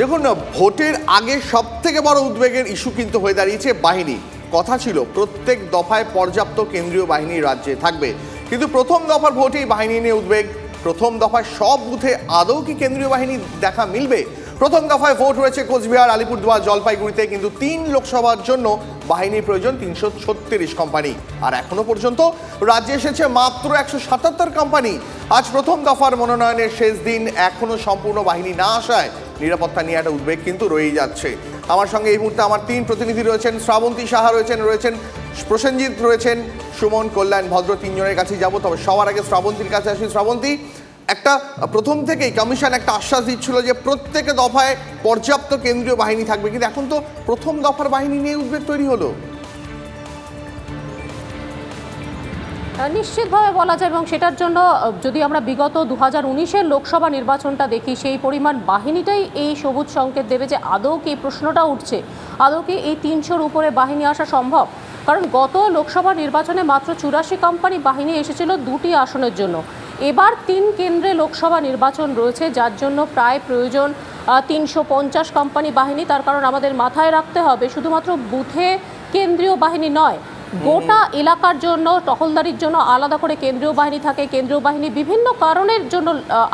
দেখুন ভোটের আগে সব থেকে বড় উদ্বেগের ইস্যু কিন্তু হয়ে দাঁড়িয়েছে বাহিনী। কথা ছিল, প্রত্যেক দফায় পর্যাপ্ত কেন্দ্রীয় বাহিনী রাজ্যে থাকবে। কিন্তু প্রথম দফার ভোটেই বাহিনী নিয়ে উদ্বেগ। প্রথম দফায় সব বুথে আদৌ কি কেন্দ্রীয় বাহিনী দেখা মিলবে? প্রথম দফায় ভোট হয়েছে কোচবিহার, আলিপুরদুয়ার, জলপাইগুড়িতে, কিন্তু তিন লোকসভার জন্য বাহিনীর প্রয়োজন তিনশো ছত্রিশ কোম্পানি। আর এখনও পর্যন্ত রাজ্যে এসেছে মাত্র একশো সাতাত্তর কোম্পানি। আজ প্রথম দফার মনোনয়নের শেষ দিন, এখনও সম্পূর্ণ বাহিনী না আসায় নিরাপত্তা নিয়ে একটা উদ্বেগ কিন্তু রয়েই যাচ্ছে। আমার সঙ্গে এই মুহূর্তে আমার তিন প্রতিনিধি রয়েছেন, শ্রাবন্তী সাহা রয়েছেন রয়েছেন প্রসেনজিৎ, রয়েছেন সুমন, কল্যাণ ভদ্র তিনজনের কাছে যাব, তবে সবার আগে শ্রাবন্তীর কাছে আসি। শ্রাবন্তী, একটা প্রথম থেকেই কমিশন একটা আশ্বাস দিচ্ছিল যে প্রত্যেক দফায় পর্যাপ্ত কেন্দ্রীয় বাহিনী থাকবে, কিন্তু এখন তো প্রথম দফার বাহিনী নিয়ে উদ্বেগ তৈরি হলো। নিশ্চিতভাবে বলা যায় এবং সেটার জন্য যদি আমরা বিগত দু হাজার লোকসভা নির্বাচনটা দেখি, সেই পরিমাণ বাহিনীটাই এই সবুজ সংকেত দেবে যে আদৌ কি প্রশ্নটা উঠছে। আদৌ কি এই তিনশোর উপরে বাহিনী আসা সম্ভব? কারণ গত লোকসভা নির্বাচনে মাত্র চুরাশি কোম্পানি বাহিনী এসেছিল দুটি আসনের জন্য। এবার তিন কেন্দ্রে লোকসভা নির্বাচন রয়েছে, যার জন্য প্রায় প্রয়োজন তিনশো পঞ্চাশ কোম্পানি বাহিনী। তার কারণ আমাদের মাথায় রাখতে হবে, শুধুমাত্র বুথে কেন্দ্রীয় বাহিনী নয় গোটা এলাকার জন্য, টহলদারির জন্য আলাদা করে কেন্দ্রীয় বাহিনী থাকে। কেন্দ্রীয় বাহিনী বিভিন্ন কারণের জন্য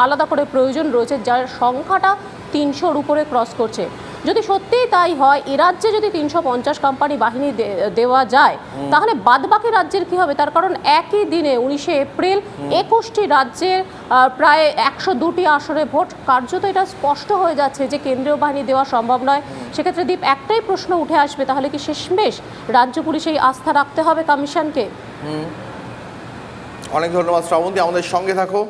আলাদা করে প্রয়োজন রয়েছে, যার সংখ্যাটা তিনশোর উপরে ক্রস করছে। যদি সত্যিই তাই হয় এ রাজ্যে যদি তিনশো পঞ্চাশ কোম্পানি বাহিনী দেওয়া যায় তাহলে বাদবাকি রাজ্যের কি হবে? তার কারণ একই দিনে উনিশে এপ্রিল একুশটি রাজ্যের প্রায় একশো দুটি আসরে ভোট। কার্যত এটা স্পষ্ট হয়ে যাচ্ছে যে কেন্দ্রীয় বাহিনী দেওয়া সম্ভব নয়। সেক্ষেত্রে দীপ একটাই প্রশ্ন উঠে আসবে তাহলে কি শেষমেশ রাজ্য পুলিশ এই আস্থা রাখতে হবে কমিশনকে? অনেক ধন্যবাদ শ্রাবন্তী আমাদের সঙ্গে থাকো।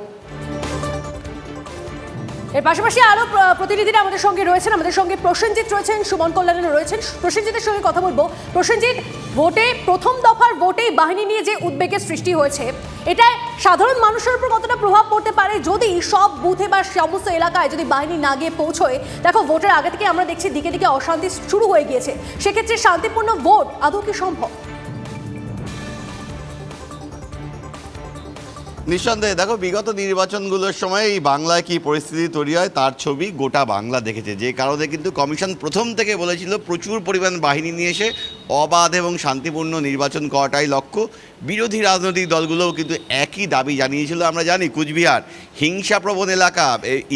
এর পাশাপাশি আরও প্রতিনিধিরা আমাদের সঙ্গে রয়েছেন। আমাদের সঙ্গে প্রসেনজিৎ রয়েছেন, সুমন কল্যাণ রয়েছেন। প্রসেনজিতের সঙ্গে কথা বলব। প্রসেনজিৎ, ভোটে প্রথম দফার ভোটেই বাহিনী নিয়ে যে উদ্বেগের সৃষ্টি হয়েছে, এটা সাধারণ মানুষের উপর কতটা প্রভাব পড়তে পারে? যদি সব বুথে বা সমস্ত এলাকায় যদি বাহিনী না গিয়ে পৌঁছয়, দেখো ভোটের আগে থেকে আমরা দেখছি দিকে দিকে অশান্তি শুরু হয়ে গিয়েছে। সেক্ষেত্রে শান্তিপূর্ণ ভোট আদৌ কি সম্ভব? নিঃসন্দেহে, দেখো বিগত নির্বাচনগুলোর সময় এই বাংলায় কি পরিস্থিতি তৈরি হয়, তার ছবি গোটা বাংলা দেখেছে। যে কারণে কিন্তু কমিশন প্রথম থেকে বলেছিল প্রচুর পরিমাণ বাহিনী নিয়ে এসে অবাধ এবং শান্তিপূর্ণ নির্বাচন করাটাই লক্ষ্য। বিরোধী রাজনৈতিক দলগুলোও কিন্তু একই দাবি জানিয়েছিল, আমরা জানি, কুচবিহার। হিংসাপ্রবণ এলাকা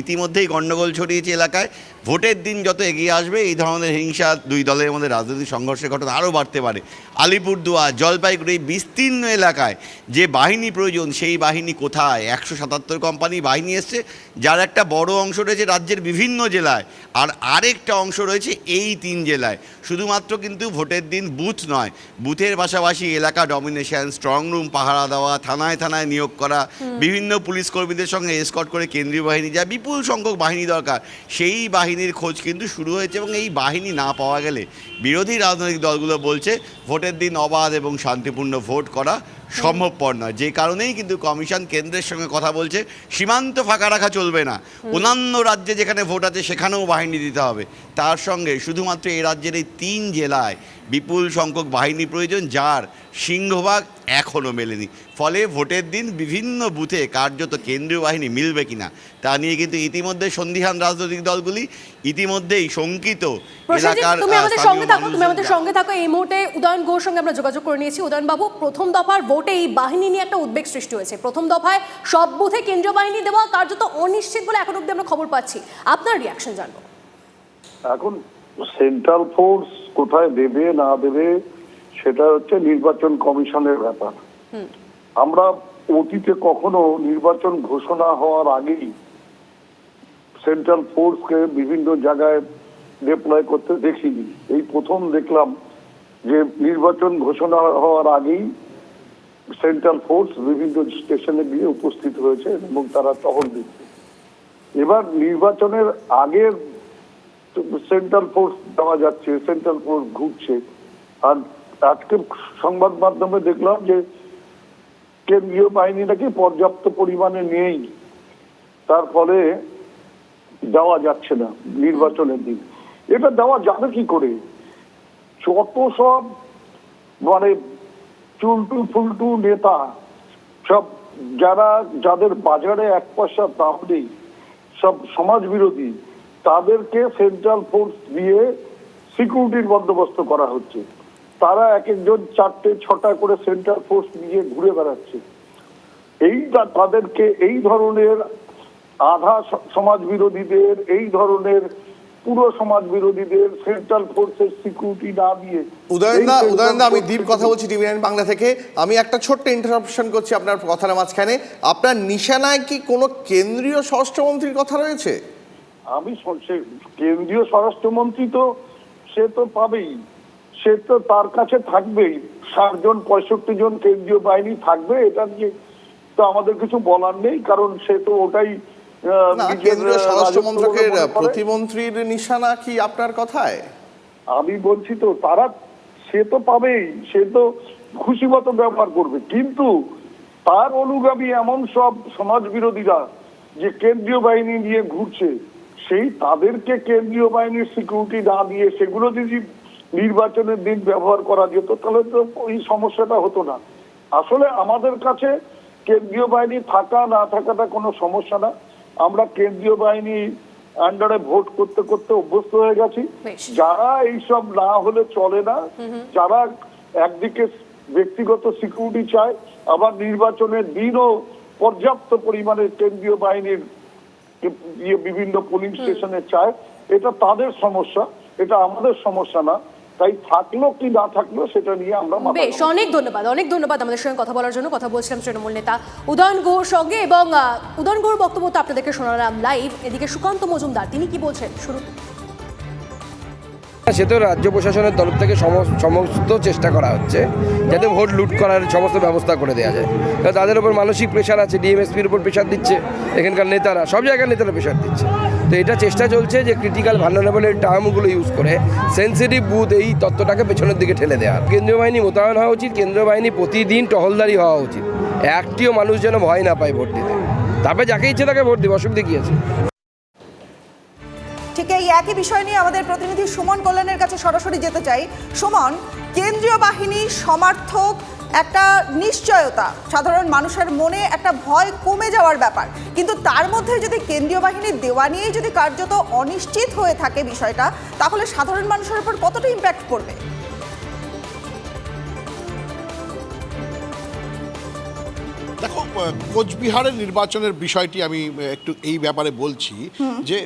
ইতিমধ্যেই গণ্ডগোল ছড়িয়েছে এলাকায়। ভোটের দিন যত এগিয়ে আসবে, এই ধরনের হিংসা দুই দলের মধ্যে রাজনৈতিক সংঘর্ষের ঘটনা আরও বাড়তে পারে। আলিপুরদুয়ার, জলপাইগুড়ি, বিস্তীর্ণ এলাকায় যে বাহিনী প্রয়োজন, সেই বাহিনী কোথায়? একশো সাতাত্তর কোম্পানি বাহিনী এসছে, যার একটা বড় অংশ রয়েছে রাজ্যের বিভিন্ন জেলায়, আর আরেকটা অংশ রয়েছে এই তিন জেলায়। শুধুমাত্র কিন্তু ভোটের দিন বুথ নয় বুথের পাশাপাশি এলাকা ডমিনেশন স্ট্রং রুম পাহারা দেওয়া থানায় থানায় নিয়োগ করা বিভিন্ন পুলিশ কর্মীদের সঙ্গে এসকট করে কেন্দ্রীয় বাহিনী যা বিপুল সংখ্যক বাহিনী দরকার। সেই বাহিনীর খোঁজ কিন্তু শুরু হয়েছে এবং এই বাহিনী না পাওয়া গেলে বিরোধী রাজনৈতিক দলগুলো বলছে ভোটের দিন অবাধ এবং শান্তিপূর্ণ ভোট করা সম্ভবপর নয়। যে কারণেই কিন্তু কমিশন কেন্দ্রের সঙ্গে কথা বলছে সীমান্ত ফাঁকা রাখা চলবে না। অন্যান্য রাজ্যে যেখানে ভোট আছে সেখানেও বাহিনী দিতে হবে। তার সঙ্গে শুধুমাত্র এই রাজ্যের এই তিন জেলায় বিপুল সংখ্যক বাহিনী প্রয়োজন যার সিংহভাগ এখনও মেলেনি। ফলে ভোটের দিন বিভিন্ন বুথে কার্যত কেন্দ্রীয় বাহিনী মিলবে কিনা তা নিয়ে কিন্তু ইতিমধ্যে সন্দিহান রাজনৈতিক দলগুলি ইতিমধ্যেই শঙ্কিত এলাকার তুমি আমাদের সঙ্গে থাকো তুমি আমাদের সঙ্গে থাকো। এই মুহূর্তে উদয়ন ঘোষ সঙ্গে আমরা যোগাযোগ করে নিয়েছি। উদয়ন বাবু প্রথম দফার ভোটে এই বাহিনী নিয়ে একটা উদ্বেগ সৃষ্টি হয়েছে। প্রথম দফায় সব বুথে কেন্দ্রীয় বাহিনী দেওয়া কার্যত অনিশ্চিত বলে এখন অব্দি আমরা খবর পাচ্ছি। আপনার রিয়াকশন জানব। এখন সেন্ট্রাল ফোর্স কোথায় দেবে না দেবে সেটা হচ্ছে নির্বাচন কমিশনের ব্যাপার। আমরা অতীতে কখনো নির্বাচন ঘোষণা হওয়ার আগেই সেন্ট্রাল ফোর্সকে বিভিন্ন জায়গায় ডিপ্লয় করতে দেখিনি। এই প্রথম দেখলাম যে নির্বাচন ঘোষণা হওয়ার আগেই সেন্ট্রাল ফোর্স বিভিন্ন স্টেশনে গিয়ে উপস্থিত হয়েছে এবং তারা টহল দিচ্ছে। এবার নির্বাচনের আগের সেন্ট্রাল ফোর্স দেওয়া যাচ্ছে সেন্ট্রাল ফোর্স ঘুরছে। আর আজকে সংবাদ মাধ্যমে দেখলাম যে কেন্দ্রীয় বাহিনী নাকি পর্যাপ্ত পরিমাণে নেই। তার ফলে দেওয়া যাচ্ছে না নির্বাচনের দিন। এটা দেওয়া যাবে কি করে? যত সব মানে চুলটু ফুলটু নেতা, সব যারা, যাদের বাজারে এক পয়সা দাম নেই, সব সমাজ বিরোধী, তাদেরকে সেন্ট্রাল ফোর্স দিয়ে সিকিউরিটির বন্দোবস্ত করা হচ্ছে। তারা এক একজন চারটে ছটা করে সেন্ট্রাল ফোর্স নিয়ে ঘুরে বেড়াচ্ছে। এই তাদেরকে এই ধরনের আধা সমাজ বিরোধীদের এই ধরনের পুরো সমাজ বিরোধীদের সেন্ট্রাল ফোর্সের সিকিউরিটি না দিয়ে উদয়নদা উদয়নদা আমি দীপ কথা বলছি টিভি নাইন বাংলা থেকে। আমি একটা ছোট্ট ইন্টারাপশন করছি আপনার কথার মাঝখানে। আপনার নিশানায় কি কোনো কেন্দ্রীয় স্বরাষ্ট্রমন্ত্রীর কথা রয়েছে? আমি কেন্দ্রীয় স্বরাষ্ট্রমন্ত্রী তো সে তো পাবেই। সে তো তার কাছে থাকবেই। ষাট জন পঁয়ষট্টি জন কেন্দ্রীয় বাহিনী থাকবে এটা নিয়ে তো আমাদের কিছু বলার নেই কারণ সে তো ওটাই কেন্দ্রীয় স্বরাষ্ট্র মন্ত্রকের মনে। প্রতিমন্ত্রীর নিশানা কি আপনার কথায়? আমি বলছি তো তারা সে তো পাবেই সে তো খুশি মতো ব্যবহার করবে। কিন্তু তার অনুগামী এমন সব সমাজ বিরোধীরা যে কেন্দ্রীয় বাহিনী নিয়ে ঘুরছে সেই তাদেরকে কেন্দ্রীয় বাহিনীর সিকিউরিটি না দিয়ে সেগুলো যদি নির্বাচনের দিন ব্যবহার করা যেত তাহলে তো ওই সমস্যাটা হতো না। আসলে আমাদের কাছে কেন্দ্রীয় বাহিনী থাকা না থাকাটা কোনো সমস্যা না। আমরা কেন্দ্রীয় বাহিনী আন্ডারে ভোট করতে করতে অভ্যস্ত হয়ে গেছি। যারা এইসব না হলে চলে না যারা একদিকে ব্যক্তিগত সিকিউরিটি চায় আবার নির্বাচনের দিনও পর্যাপ্ত পরিমাণে কেন্দ্রীয় বাহিনীর ইয়ে বিভিন্ন পোলিং স্টেশনে চায় এটা তাদের সমস্যা এটা আমাদের সমস্যা না। তাই থাকল কি না থাকল সেটা নিয়ে আমরা বেশ অনেক ধন্যবাদ অনেক ধন্যবাদ আমাদের সঙ্গে কথা বলার জন্য কথা বলছিলাম তৃণমূল নেতা উদয়ন গুহর সঙ্গে এবং উদয়ন গুহর বক্তব্য তো আপনাদেরকে শোনালাম লাইভ এদিকে সুকান্ত মজুমদার তিনি কি বলছেন? শুরু সে তো রাজ্য প্রশাসনের তরফ থেকে সম- সমস্ত চেষ্টা করা হচ্ছে যাতে ভোট লুট করার সমস্ত ব্যবস্থা করে দেওয়া যায়। কারণ তাদের উপর মানসিক প্রেশার আছে ডিএমএসপির উপর প্রেশার দিচ্ছে এখানকার নেতারা সব জায়গার নেতারা প্রেশার দিচ্ছে। তো এটা চেষ্টা চলছে যে ক্রিটিক্যাল ভান্ডারেবলের টার্মগুলো ইউজ করে সেন্সিটিভ বুথ এই তত্ত্বটাকে পেছনের দিকে ঠেলে দেওয়ার। কেন্দ্রীয় বাহিনী মোতায়েন হওয়া উচিত, কেন্দ্রীয় বাহিনী প্রতিদিন টহলদারি হওয়া উচিত। একটিও মানুষ যেন ভয় না পায় ভোট দিতে। তারপরে যাকে ইচ্ছে তাকে ভোট দেবে, অসুবিধা কী আছে? ঠিক এই একই বিষয় নিয়ে আমাদের প্রতিনিধি সুমন কল্যাণের কাছে সরাসরি যেতে চাই। সুমন, কেন্দ্রীয় বাহিনী সমর্থক একটা নিশ্চয়তা। সাধারণ মানুষের মনে একটা ভয় কমে যাওয়ার ব্যাপার। কিন্তু তার মধ্যে যদি কেন্দ্রীয় বাহিনীর দেওয়া নিয়েই যদি কার্যত অনিশ্চিত হয়ে থাকে বিষয়টা তাহলে সাধারণ মানুষের উপর কতটা ইম্প্যাক্ট পড়বে? দেখো কোচবিহারের নির্বাচনের বিষয়টি আমি একটু এই ব্যাপারে বলছি যে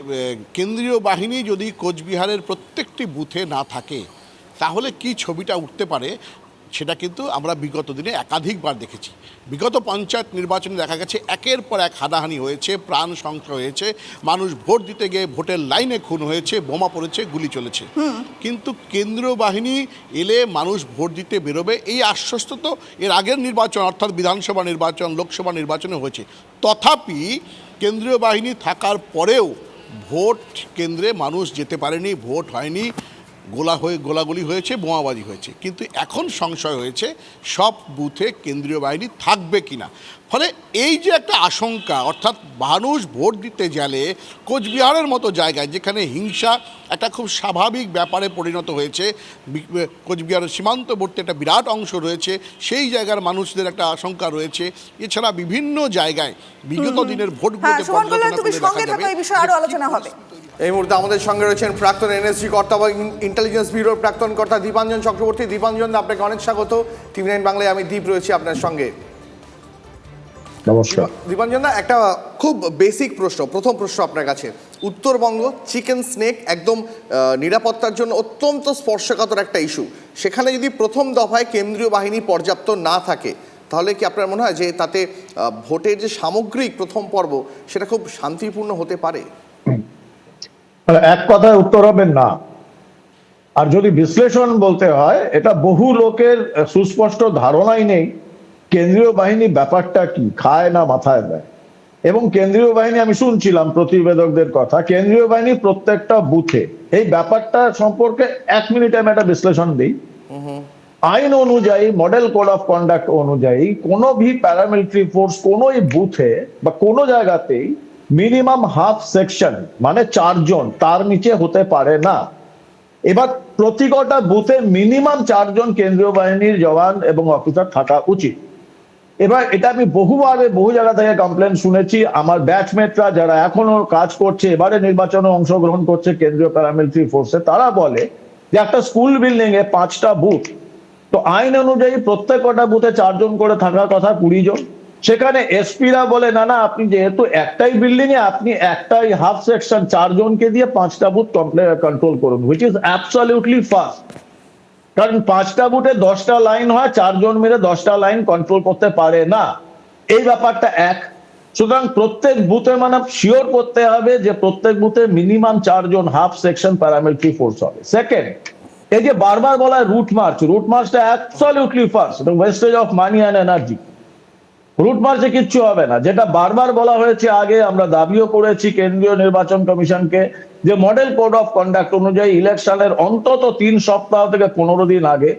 কেন্দ্রীয় বাহিনী যদি কোচবিহারের প্রত্যেকটি বুথে না থাকে তাহলে কি ছবিটা উঠতে পারে? সেটা কিন্তু আমরা বিগত দিনে একাধিকবার দেখেছি। বিগত পঞ্চায়েত নির্বাচনে দেখা গেছে একের পর এক হানাহানি হয়েছে প্রাণ সংশয় হয়েছে মানুষ ভোট দিতে গিয়ে ভোটের লাইনে খুন হয়েছে বোমা পড়েছে গুলি চলেছে। কিন্তু কেন্দ্রীয় বাহিনী এলে মানুষ ভোট দিতে বেরোবে এই আশ্বস্ত তো এর আগের নির্বাচন অর্থাৎ বিধানসভা নির্বাচন লোকসভা নির্বাচনে হয়েছে। তথাপি কেন্দ্রীয় বাহিনী থাকার পরেও ভোট কেন্দ্রে মানুষ যেতে পারেনি ভোট হয়নি। গোলা হয়ে গোলাগুলি হয়েছে বোমাবাজি হয়েছে। কিন্তু এখন সংশয় হয়েছে সব বুথে কেন্দ্রীয় বাহিনী থাকবে কিনা। ফলে এই যে একটা আশঙ্কা অর্থাৎ মানুষ ভোট দিতে গেলে কোচবিহারের মতো জায়গায় যেখানে হিংসা একটা খুব স্বাভাবিক ব্যাপারে পরিণত হয়েছে কোচবিহারের সীমান্তবর্তী একটা বিরাট অংশ রয়েছে সেই জায়গার মানুষদের একটা আশঙ্কা রয়েছে। এছাড়া বিভিন্ন জায়গায় বিগত দিনের হ্যাঁ ভোটগুলোতে তুমি করে সঙ্গে দেখা থাকো যাবে এই বিষয়ে আরও আলোচনা হবে। এই মুহূর্তে আমাদের সঙ্গে রয়েছেন প্রাক্তন এনএসজি কর্তা বা ইন্টেলিজেন্স ব্যুরোর প্রাক্তন কর্তা দীপাঞ্জন চক্রবর্তী। দীপাঞ্জন আপনাকে অনেক স্বাগত। টিভি নাইন বাংলায় আমি দীপ রয়েছি আপনার সঙ্গে। নমস্কার। দীপাঞ্জন দা একটা খুব বেসিক প্রশ্ন প্রথম প্রশ্ন আপনার কাছে। উত্তরবঙ্গ চিকেন স্নেক একদম নিরাপত্তার জন্য অত্যন্ত স্পর্শকাতর একটা ইস্যু সেখানে যদি প্রথম দফায় কেন্দ্রীয় বাহিনী পর্যাপ্ত না থাকে তাহলে কি আপনার মনে হয় যে তাতে ভোটের যে সামগ্রিক প্রথম পর্ব সেটা খুব শান্তিপূর্ণ হতে পারে? মানে এক কথায় উত্তর হবে না। আর যদি বিশ্লেষণ বলতে হয়, এটা বহু লোকের সুস্পষ্ট ধারণাই নেই, কেন্দ্রীয় বাহিনী ব্যাপারটা কি, খায় না মাথায় দেয়। এবং কেন্দ্রীয় বাহিনী, আমি শুনছিলাম প্রতিবেদকদের কথা, কেন্দ্রীয় বাহিনী প্রত্যেকটা বুথে, এই ব্যাপারটা সম্পর্কে এক মিনিটে আমি একটা বিশ্লেষণ দিই। আইন অনুযায়ী, মডেল কোড অফ কন্ডাক্ট অনুযায়ী, কোনো ভি প্যারামিলিটারি ফোর্স কোনো বুথে বা কোনো জায়গাতেই মিনিমাম হাফ সেকশন মানে চারজন, তার নিচে হতে পারে না। এবার প্রতি কটা বুথে মিনিমাম চারজন কেন্দ্রীয় বাহিনীর জওয়ান এবং অফিসার থাকা উচিত। এবার এটা আমি বহুবার বহু জায়গা থেকে কমপ্লেন শুনেছি। আমার ব্যাচমেটরা যারা এখনও কাজ করছে, এবারে নির্বাচনে অংশগ্রহণ করছে কেন্দ্রীয় প্যারামিলিটারি ফোর্সে তারা বলে যে একটা স্কুল বিল্ডিং এ পাঁচটা বুথ, তো আইন অনুযায়ী প্রত্যেক কটা বুথে চারজন করে থাকার কথা কুড়ি জন। সেখানে এসপিরা বলে, না না, আপনি যেহেতু একটাই বিল্ডিং এ, আপনি একটাই হাফ সেকশন চারজনকে দিয়ে পাঁচটা বুথ কন্ট্রোল করুন হুইচ ইজ অ্যাবসলিউটলি ফাস্ট কারণ পাঁচটা বুথে দশটা লাইন হয়, চারজন মিলে দশটা লাইন কন্ট্রোল করতে পারে না। এই ব্যাপারটা এক। সুতরাং প্রত্যেক বুথে মানে শিওর করতে হবে যে প্রত্যেক বুথে মিনিমাম চারজন হাফ সেকশন প্যারামিলিটারি ফোর্স হবে। সেকেন্ড এই যে বারবার বলা route march route মার্চটা absolutely first wastage of money and energy route মার্চে কিচ্ছু হবে না। যেটা বারবার বলা হয়েছে, আগে আমরা দাবিও করেছি কেন্দ্রীয় নির্বাচন কমিশনকে যে মডেল কোড অফ কন্ডাক্ট অনুযায়ী ইলেকশনের অন্তত তিন সপ্তাহ থেকে পনেরো দিন আগে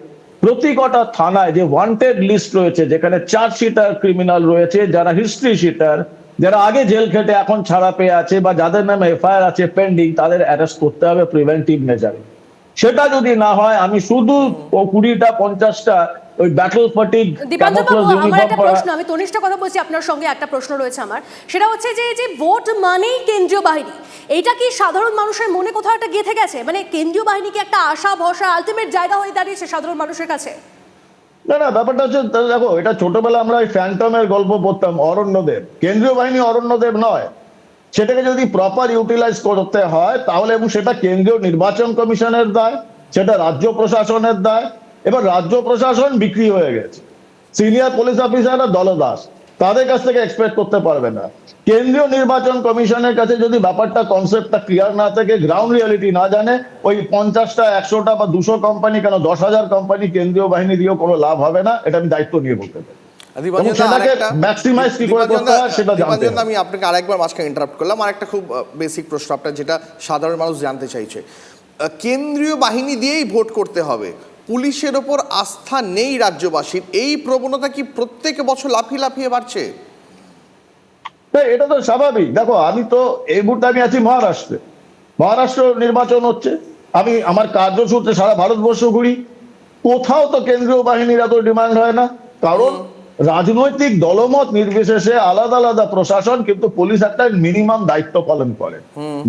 প্রতি কটা থানায় যে ওয়ান্টেড লিস্ট রয়েছে, যেখানে চার্জ শিটার ক্রিমিনাল রয়েছে, যারা হিস্ট্রি শিটার যারা আগে জেল খেটে এখন ছাড়া পেয়ে আছে বা যাদের নামে এফআইআর আছে পেন্ডিং তাদের অ্যারেস্ট করতে হবে প্রিভেন্টিভ মেজারে সেটা যদি না হয়, আমি শুধু কুড়িটা, পঞ্চাশটা ওই ব্যাটল ফাটিক আমার একটা প্রশ্ন আমি তনিষ্ঠ কথা বলছি আপনার সঙ্গে একটা প্রশ্ন রয়েছে আমার। সেটা হচ্ছে যে যে ভোট মানেই কেন্দ্রীয় বাহিনী এইটা কি সাধারণ মানুষের মনে কোথাও একটা গেঁথে গেছে? মানে কেন্দ্রীয় বাহিনী কি একটা আশা ভরসা আলটিমেট জায়গা হয়ে দাঁড়িয়েছে সাধারণ মানুষের কাছে? না না ব্যাপারটা হচ্ছে দেখো এটা ছোটবেলা আমরা ওই ফ্যান্টমের গল্প পড়তাম অরণ্যদেব। কেন্দ্রীয় বাহিনী অরণ্যদেব নয়। সেটাকে যদি প্রপার ইউটিলাইজ করতে হয় তাহলে এবং সেটা কেন্দ্রীয় নির্বাচন কমিশনের দায় সেটা রাজ্য প্রশাসনের দায় এবার রাজ্য প্রশাসন বিক্রি হয়ে গেছে। সিনিয়র পুলিশ অফিসাররা দলদাস তাদের কাছ থেকে এক্সপেক্ট করতে পারবে না। কেন্দ্রীয় নির্বাচন কমিশনের কাছে যদি ব্যাপারটা কনসেপ্টটা ক্লিয়ার না থাকে গ্রাউন্ড রিয়ালিটি না জানে ওই পঞ্চাশটা একশোটা বা দুশো কোম্পানি কেন দশ হাজার কোম্পানি কেন্দ্রীয় বাহিনী দিয়েও কোনো লাভ হবে না এটা আমি দায়িত্ব নিয়ে বলতে পারি। আমি আপনাকে আরেকবার মাঝখানে ইন্টারাপ্ট করলাম। আর একটা খুব বেসিক প্রশ্ন আপনার যেটা সাধারণ মানুষ জানতে চাইছে। কেন্দ্রীয় বাহিনী দিয়েই ভোট করতে হবে। পুলিশের ওপর আস্থা নেই রাজ্যবাসীর। এই প্রবণতা কি প্রত্যেক বছর লাফিয়ে লাফিয়ে বাড়ছে? হ্যাঁ, এটা তো স্বাভাবিক। দেখো আমি তো এই মুহূর্তে আমি আছি মহারাষ্ট্রে। মহারাষ্ট্র নির্বাচন হচ্ছে। আমি আমার কার্যসূত্রে সারা ভারতবর্ষ ঘুরি। কোথাও তো কেন্দ্রীয় বাহিনীর এত ডিমান্ড হয় না। কারণ রাজনৈতিক দলমত নির্বিশেষে আলাদা আলাদা প্রশাসন কিন্তু পুলিশ একটা মিনিমাম দায়িত্ব পালন করে।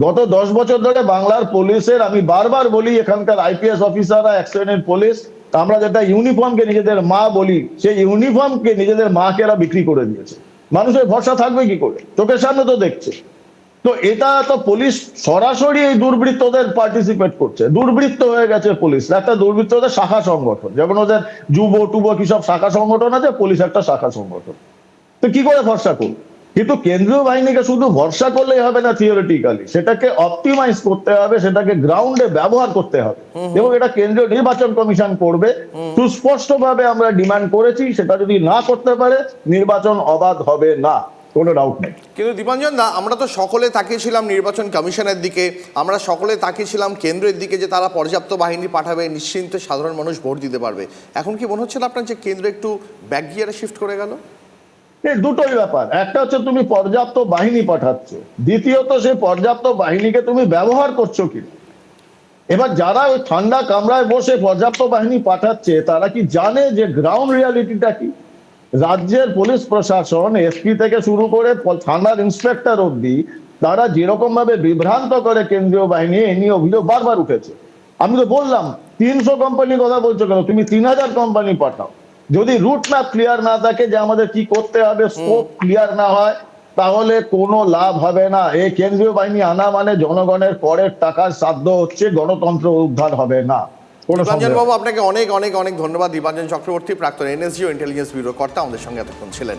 গত দশ বছর ধরে বাংলার পুলিশের আমি বারবার বলি এখানকার আইপিএস অফিসাররা এক শ্রেণির পুলিশ আমরা যেটা ইউনিফর্মকে নিজেদের মা বলি সেই ইউনিফর্মকে নিজেদের মাকে এরা বিক্রি করে দিয়েছে। মানুষের ভরসা থাকবে কি করে? চোখের সামনে তো দেখছে। তো এটা তো পুলিশ সরাসরি এই দুর্বৃত্তদের পার্টিসিপেট করছে। দুর্বৃত্ত হয়ে গেছে পুলিশ। একটা দুর্বৃত্তদের শাখা সংগঠন। যেমন ওদের যুব টুব কি সব শাখা সংগঠন আছে পুলিশ একটা শাখা সংগঠন। তো কি করে ভরসা করবে? কিন্তু কেন্দ্রীয় বাহিনীকে শুধু ভরসা করলেই হবে না থিওরিটিক্যালি সেটাকে অপটিমাইজ করতে হবে সেটাকে গ্রাউন্ডে ব্যবহার করতে হবে। এবং এটা কেন্দ্রীয় নির্বাচন কমিশন করবে। সুস্পষ্ট ভাবে আমরা ডিমান্ড করেছি সেটা যদি না করতে পারে নির্বাচন অবাধ হবে না। কোনো ডাউট নেই। কিন্তু দীপাঞ্জন দা আমরা তো সকলে তাকিয়েছিলাম নির্বাচন কমিশনের দিকে আমরা সকলে তাকিয়েছিলাম কেন্দ্রের দিকে যে তারা পর্যাপ্ত বাহিনী পাঠাবে নিশ্চিন্তে সাধারণ মানুষ ভোট দিতে পারবে। এখন কি মনে হচ্ছে না আপনার যে কেন্দ্র একটু ব্যাক গিয়ারে শিফট করে গেল? এই দুটোই ব্যাপার। একটা হচ্ছে তুমি পর্যাপ্ত বাহিনী পাঠাচ্ছ দ্বিতীয়ত সেই পর্যাপ্ত বাহিনীকে তুমি ব্যবহার করছ কি? এবার যারা ওই ঠান্ডা কামরায় বসে পর্যাপ্ত বাহিনী পাঠাচ্ছে তারা কি জানে যে গ্রাউন্ড রিয়ালিটিটা কি? রাজ্যের পুলিশ প্রশাসন এসপি থেকে শুরু করে থানার ইন্সপেক্টর অব্দি তারা যেরকম ভাবে বিভ্রান্ত করে কেন্দ্রীয় বাহিনী এ নিয়ে অভিযোগ বারবার উঠেছে। আমি তো বললাম তিনশো কোম্পানি কথা বলছো কেন? তুমি তিন হাজার কোম্পানি পাঠাও। যদি রুট ম্যাপ ক্লিয়ার না থাকে যে আমাদের কি করতে হবে স্কোপ ক্লিয়ার না হয় তাহলে কোনো লাভ হবে না। এই কেন্দ্রীয় বাহিনী আনা মানে জনগণের করের টাকার সাধ্য হচ্ছে গণতন্ত্র উদ্ধার হবে না। দীপাঞ্জন বাবু, আপনাকে অনেক অনেক অনেক ধন্যবাদ। দীপাঞ্জন চক্রবর্তী, প্রাক্তন এনএসজিও ইন্টেলিজেন্স ব্যুরো কর্তা, আমাদের সঙ্গে এতক্ষণ ছিলেন।